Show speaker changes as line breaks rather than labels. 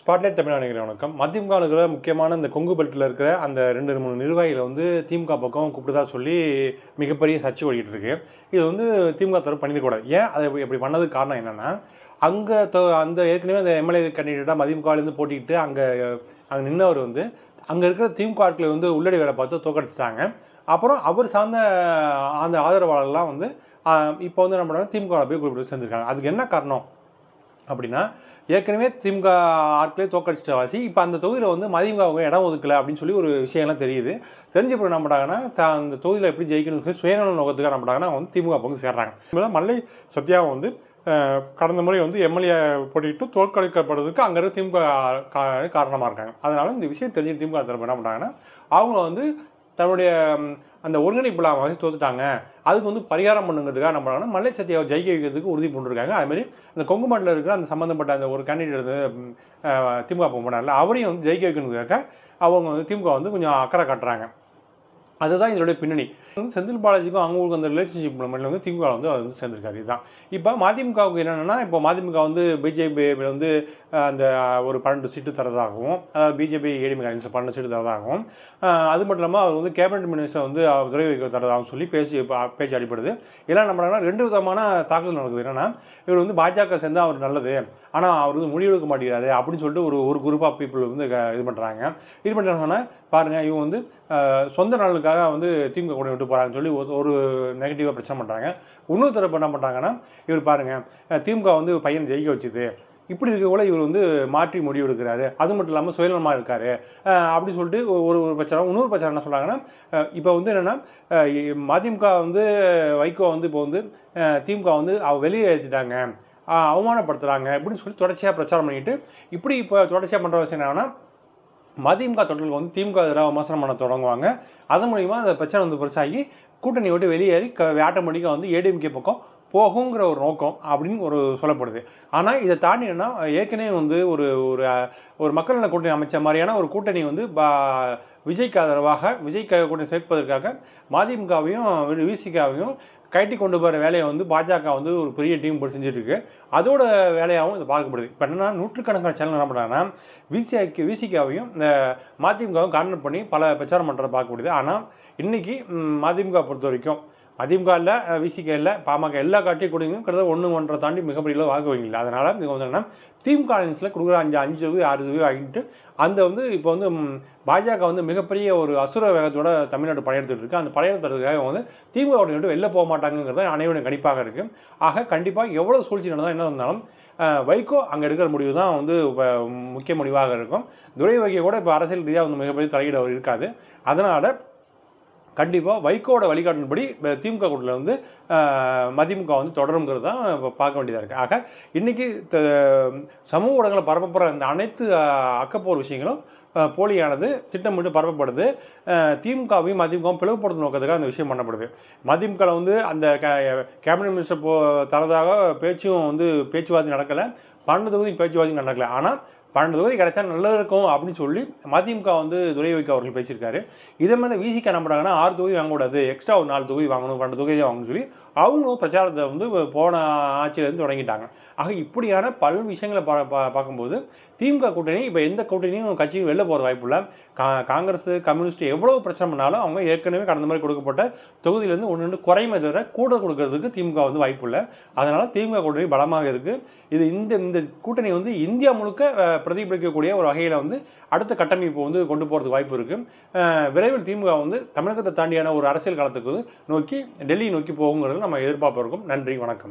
Spotlight Tamil Nadu வணக்கம். மதிமுக இருக்கிற முக்கியமான இந்த கொங்கு பெல்ட்டில் இருக்கிற அந்த ரெண்டு மூணு நிர்வாகிகளை வந்து திமுக பக்கம் கூப்பிட்டுதா சொல்லி மிகப்பெரிய சர்ச்சை ஓடிக்கிட்டு இருக்கு. இது வந்து திமுக தரப்பு பண்ணிடக்கூடாது ஏன் அதை இப்படி- பண்ணதுக்கு காரணம் என்னென்னா அங்கே அந்த ஏற்கனவே அந்த எம்எல்ஏ கேண்டிடேட்டாக மதிமுகலேருந்து போட்டிக்கிட்டு அங்கே அங்கே நின்றவர் வந்து அங்கே இருக்கிற திமுக ஆட்களை வந்து உள்ளடி வேலை பார்த்து தோக்கடிச்சிட்டாங்க அப்புறம் அவர் சார்ந்த அந்த ஆதரவாளர்லாம் வந்து இப்போ வந்து நம்மளோட திமுக போய் குறிப்பிட்டு சேர்ந்துருக்காங்க. அதுக்கு என்ன காரணம்? அப்படின்னா ஏற்கனவே திமுக ஆட்களே தோக்கடிச்சிட்ட வாசி இப்போ அந்த தொகுதியில் வந்து மதிமுக இடம் ஒதுக்கலை அப்படின்னு சொல்லி ஒரு விஷயம்லாம் தெரியுது. தெரிஞ்ச பிறகு என்ன பண்ணுறாங்கன்னா அந்த தொகுதியில் எப்படி ஜெயிக்கணும்னு சொல்லி சுயநல நோக்கத்துக்கு என்ன பண்ணுறாங்கன்னா வந்து திமுக பங்கு சேர்றாங்க. இதுல மல்லை சத்யாவை வந்து கடந்த முறை வந்து எம்எல்ஏ போட்டிட்டு தோற்கடிக்கப்படுறதுக்கு அங்கே இருக்க திமுக காரணமாக இருக்காங்க. அதனால இந்த விஷயம் தெரிஞ்சு திமுக தரப்பு என்ன பண்ணுறாங்கன்னா அவங்க வந்து தன்னுடைய அந்த ஒருங்கிணைப்பு இல்லாமல் வச்சு தோத்துட்டாங்க. அதுக்கு வந்து பரிகாரம் பண்ணுங்கிறதுக்காக நம்ம பண்ணாங்கன்னா மல்லை சத்தியாவை ஜெயிக்க வைக்கிறதுக்கு உறுதி பண்ணிருக்காங்க அதுமாதிரி அந்த கொங்கு மாட்டில் இருக்கிற அந்த சம்மந்தப்பட்ட அந்த ஒரு கேண்டிடேட் வந்து திமுக போனார்ல அவரையும் வந்து ஜெயிக்க வைக்கணுங்கிறதுக்காக அவங்க வந்து திமுக வந்து கொஞ்சம் அக்கறை காட்டுறாங்க. அதுதான் இதோட பின்னணி. வந்து செந்தில் பாலாஜிக்கும் அவங்களுக்கு அந்த ரிலேஷன்ஷிப் மூலமாக வந்து திமுக வந்து அவர் வந்து சேர்ந்திருக்காரு. இதுதான். இப்போ மதிமுகவுக்கு என்னென்னா இப்போ மதிமுக வந்து பிஜேபி வந்து அந்த ஒரு பன்னெண்டு சீட்டு தரதாகவும் பிஜேபி ஏடிமி அலைன்ஸ் பன்னெண்டு சீட்டு தரதாகவும் அது மட்டும் இல்லாமல் அவர் வந்து கேபினட் மினிஸ்டர் வந்து அவர் துறை வைக்க தரதாகவும் சொல்லி பேசி பேச்சு அடிப்படுது எல்லாம் நம்ம ரெண்டு விதமான தாக்குதல் நடக்குது. என்னென்னா இவர் வந்து பாஜக சேர்ந்தால் அவர் நல்லது. ஆனால் அவர் வந்து முடிவெடுக்க மாட்டேங்கிறாரு அப்படின்னு சொல்லிட்டு ஒரு ஒரு குரூப் ஆஃப் பீப்புள் வந்து இது பண்ணுறாங்க இது பண்ணுறாங்கன்னா பாருங்கள் இவங்க வந்து சொந்த நலனுக்காக வந்து திமுக கூட விட்டு போகிறாங்கன்னு சொல்லி ஒரு- ஒரு நெகட்டிவாக பிரச்சனை பண்ணுறாங்க இன்னொரு தரப்பு என்ன பண்ணுறாங்கன்னா இவர் பாருங்கள் திமுக வந்து பையன் ஜெயிக்க வச்சுது. இப்படி இருக்க கூட இவர் வந்து மாற்றி முடிவு எடுக்கிறாரு. அது மட்டும் இல்லாமல் சுயநலமாக இருக்கார். அப்படின்னு சொல்லிட்டு ஒரு ஒரு பிரச்சனை இன்னொரு பிரச்சனை என்ன சொல்கிறாங்கன்னா இப்போ வந்து என்னென்னா மதிமுக வந்து வைகோ வந்து இப்போ வந்து திமுக வந்து அவ வெளியே ஏற்றிட்டாங்க அவமானப்படுத்துகிறாங்க இப்படின்னு சொல்லி தொடர்ச்சியாக பிரச்சாரம் பண்ணிட்டு இப்படி இப்போ தொடர்ச்சியாக பண்ணுற விஷயம் என்னன்னா மதிமுக தொடர்கள் வந்து திமுக எதிராக விமர்சனம் பண்ண தொடங்குவாங்க. அதன் மூலிமா அந்த பிரச்சனை வந்து பெருசாகி கூட்டணி விட்டு வெளியேறி க ஆட்டோமேட்டிக்காக வந்து ஏடிஎம்கே பக்கம் போகுங்கிற ஒரு நோக்கம் அப்படின்னு ஒரு சொல்லப்படுது. ஆனால் இதை தாண்டி என்னன்னா ஏற்கனவே வந்து ஒரு ஒரு ஒரு மக்கள் நல கூட்டணி அமைச்ச மாதிரியான ஒரு கூட்டணி வந்து பா விஜய்க்கு ஆதரவாக விஜய்க்கு கூட்டணி சேர்ப்பதற்காக மதிமுகவையும் விசிகாவையும் கட்டி கொண்டு போகிற வேலையை வந்து பாஜக வந்து ஒரு பெரிய டீம் போட்டு செஞ்சுட்டு இருக்கு அதோட வேலையாகவும் இது பார்க்கப்படுது. இப்போ என்னன்னா நூற்றுக்கணக்கான சேனல் என்ன பண்ணுறாங்கன்னா விசிஐக்கு விசிகாவையும் இந்த மதிமுகவும் கார்னர் பண்ணி பல பிரச்சாரம் பண்ணுறதை பார்க்க முடியுது ஆனால் இன்னைக்கு மதிமுக பொறுத்த வரைக்கும் மதிமுக இல்லை விசிக இல்லை பாமக எல்லா கட்சியும் கொடுங்க கிட்டத்தட்ட ஒன்று ஒன்றரை தாண்டி மிகப்பெரிய வாக்கு வங்கிஇல்லை அதனால் இங்கே வந்து திமுக அலைன்ஸில் கொடுக்குற அஞ்சு அஞ்சு தொகுதி ஆறு தொகுதி வாங்கிட்டு அந்த வந்து இப்போ வந்து பாஜக வந்து மிகப்பெரிய ஒரு அசுர வேகத்தோட தமிழ்நாடு படையெடுத்துட்டு இருக்கு. அந்த படையெடுத்துறதுக்காக வந்து திமுக விட்டு வெளில போக மாட்டாங்கிறது அனைவரும் கணிப்பாக இருக்கு. ஆக கண்டிப்பாக எவ்வளோ சூழ்ச்சி நடந்தால் என்ன இருந்தாலும் வைகோ அங்கே எடுக்கிற முடிவு தான் வந்து முக்கிய முடிவாக இருக்கும். துரை வைகோ கூட இப்போ அரசியல் ரீதியாக வந்து மிகப்பெரிய தலையீடு அவர் இருக்காது. அதனால் கண்டிப்பாக வைகோட வழிகாட்டின்படி திமுக கூட்டில் வந்து மதிமுக வந்து தொடருங்கிறது தான் இப்போ பார்க்க வேண்டியதாக இருக்குது ஆக இன்றைக்கி சமூக ஊடகங்களை பரப்பப்படுற இந்த அனைத்து அக்கப்போர் விஷயங்களும் போலியானது திட்டமிட்டு பரப்பப்படுது. திமுகவையும் மதிமுகவும் பிளவுபடுத்தும் நோக்கத்துக்காக அந்த விஷயம் பண்ணப்படுது. மதிமுகவில் வந்து அந்த கே- கேபினட் மினிஸ்டர் போ தரதாக பேச்சும் வந்து பேச்சுவார்த்தை நடக்கலை. பன்னெண்டு தொகுதி பேச்சுவார்த்தையும் நடக்கலை. ஆனால் பன்னெண்டு தொகுதி கிடைச்சா நல்லது இருக்கும் அப்படின்னு சொல்லி மதிமுக வந்து துரை வைக்க அவர்கள் பேசியிருக்காரு. இதே மாதிரி விசிக்க என்ன பண்ணுறாங்கன்னா ஆறு தொகுதி வாங்கக்கூடாது. எக்ஸ்ட்ரா ஒரு நாலு தொகுதி வாங்கணும் பன்னெண்டு தொகுதி வாங்கணும்னு சொல்லி அவங்களும் பிரச்சாரத்தை வந்து போன ஆட்சியிலேருந்து தொடங்கிட்டாங்க. ஆக இப்படியான பல விஷயங்களை பா பார்க்கும்போது திமுக கூட்டணி இப்போ எந்த கூட்டணியும் கட்சியும் வெளில போகிற வாய்ப்பு இல்லை. கா காங்கிரஸ் கம்யூனிஸ்ட் எவ்வளோ பிரச்சனை பண்ணாலும் அவங்க ஏற்கனவே கடந்த மாதிரி கொடுக்கப்பட்ட தொகுதியிலேருந்து ஒன்று ரெண்டு குறைமை தவிர கூட கொடுக்கறதுக்கு திமுக வந்து வாய்ப்பு இல்லை. அதனால் திமுக கூட்டணி பலமாக இருக்குது இது இந்த இந்த கூட்டணி வந்து இந்தியா முழுக்க பிரதிபலிக்கக்கூடிய ஒரு வகையில் வந்து அடுத்த கட்டமைப்பு வந்து கொண்டு போகிறதுக்கு வாய்ப்பு இருக்குது விரைவில் திமுக வந்து தமிழகத்தை தாண்டியான ஒரு அரசியல் காலத்துக்கு நோக்கி டெல்லி நோக்கி போகுங்கிறது நம்ம எதிர்பார்ப்பு இருக்கும். நன்றி வணக்கம்.